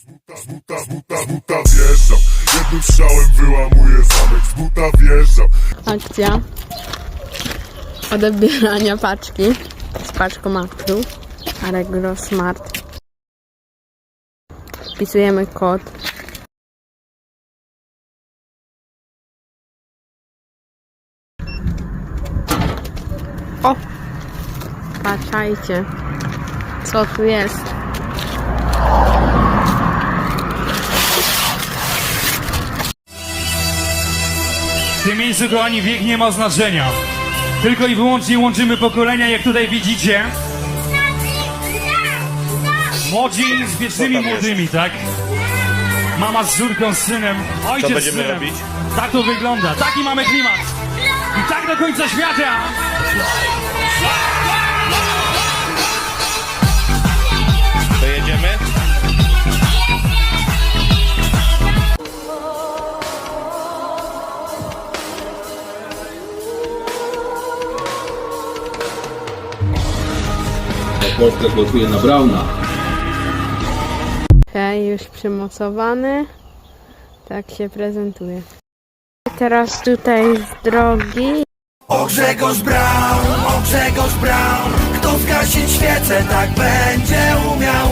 Z buta, z buta, z buta, wjeżdżam Jednym strzałem wyłamuję zamek Z buta wjeżdżam Akcja odebierania paczki z paczkomatu Allegro Smart. Wpisujemy kod. O! Patrzajcie, co tu jest. W tym miejscu, kochani, wiek nie ma znaczenia. Tylko i wyłącznie łączymy pokolenia, jak tutaj widzicie. Młodzi z wiecznymi młodymi, tak? Mama z córką, z synem, ojciec z będziemy synem. robić? Tak to wygląda, taki mamy klimat. I tak do końca świata. Polska głosuje na Brauna. Okej, już przymocowany. Tak się prezentuje. Teraz tutaj z drogi. O Grzegorz Braun, o Grzegorz Braun Kto zgasić świecę, tak będzie umiał